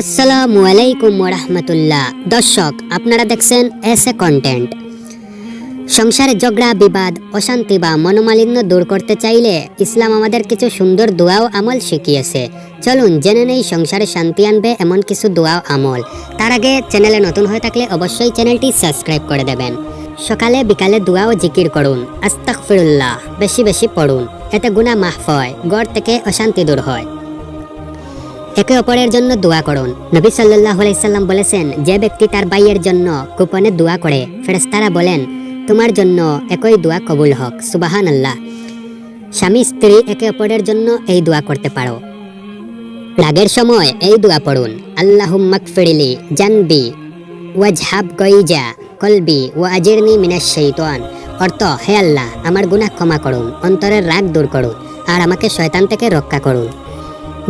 আসসালামু আলাইকুম রহমতুল্লাহ দর্শক, আপনারা দেখছেন এস এ কন্টেন্ট। সংসারে ঝগড়া, বিবাদ, অশান্তি বা মনোমালিন্য দূর করতে চাইলে ইসলাম আমাদের কিছু সুন্দর দোয়াও আমল শিখিয়েছে। চলুন জেনে নেই সংসারে শান্তি আনবে এমন কিছু দোয়াও আমল। তার আগে চ্যানেলে নতুন হয়ে থাকলে অবশ্যই চ্যানেলটি সাবস্ক্রাইব করে দেবেন। সকালে, বিকালে দোয়া ও জিকির করুন। আস্তাগফিরুল্লাহ, বেশি বেশি পড়ুন। এতে গুনাহ মাফ হয় গড় থেকে অশান্তি দূর হয়। একে অপরের জন্য দোয়া করুন। নবী সাল্লাল্লাহু আলাইহি সাল্লাম বলেছেন, যে ব্যক্তি তার ভাইয়ের জন্য গোপনে দোয়া করে, ফেরেশতারা বলেন, তোমার জন্য একই দোয়া কবুল হোক। সুবাহান আল্লাহ স্বামী, স্ত্রী একে অপরের জন্য এই দোয়া করতে পারো। রাগের সময় এই দোয়া পড়ুন আল্লাহুম্মাক ফিরিলি জানবি ওয়াজহাব গইজা কলবি ও আজিরনি মিনাশ শাইতান। অর্থ, হে আল্লাহ, আমার গুনাহ ক্ষমা করুন, অন্তরের রাগ দূর করুন, আর আমাকে শয়তান থেকে রক্ষা করুন।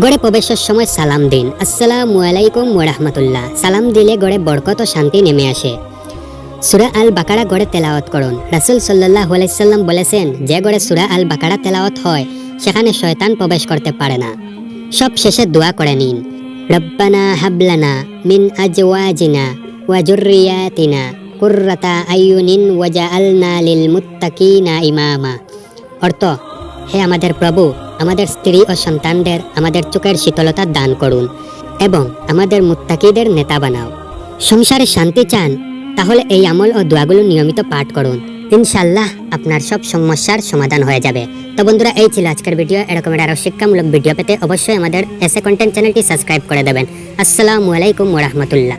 গড়ে প্রবেশের সময় সালাম দিন। আসসালামু আলাইকুম ওরহমতুল্লাহ সালাম দিলে গড়ে বরকত ও শান্তি নেমে আসে। সুরা আল বাকারা গড়ে তেলাওয়াত করুন। রাসুল সাল্লাহ আলাইসাল্লাম বলেছেন, যে গড়ে সুরা আল বাকারা তেলাওয়াত হয়, সেখানে শয়তান প্রবেশ করতে পারে না। সব শেষে দোয়া করে নিন। রব্বানা হাবলানা মিন আজওয়াজিনা ওয়া জুররিয়াতিনা কুররাতা আইয়ুনিন ওয়াজআলনা লিল মুত্তাকিনা ইমামা। অর্থ, হে আমাদের প্রভু আমাদের স্ত্রী ও সন্তানদের আমাদের চোখের শীতলতা দান করুন এবং আমাদের মুত্তাকিদের নেতা বানাও। সংসারে শান্তি চান, তাহলে এই আমল ও দোয়াগুলো নিয়মিত পাঠ করুন। ইনশাল্লাহ আপনার সব সমস্যার সমাধান হয়ে যাবে। তো বন্ধুরা, এই ছিল আজকের ভিডিও। এরকমের আরও শিক্ষামূলক ভিডিও পেতে অবশ্যই আমাদের এসে কন্টেন্ট চ্যানেলটি সাবস্ক্রাইব করে দেবেন। আসসালামু আলাইকুম ওরহমতুল্লাহ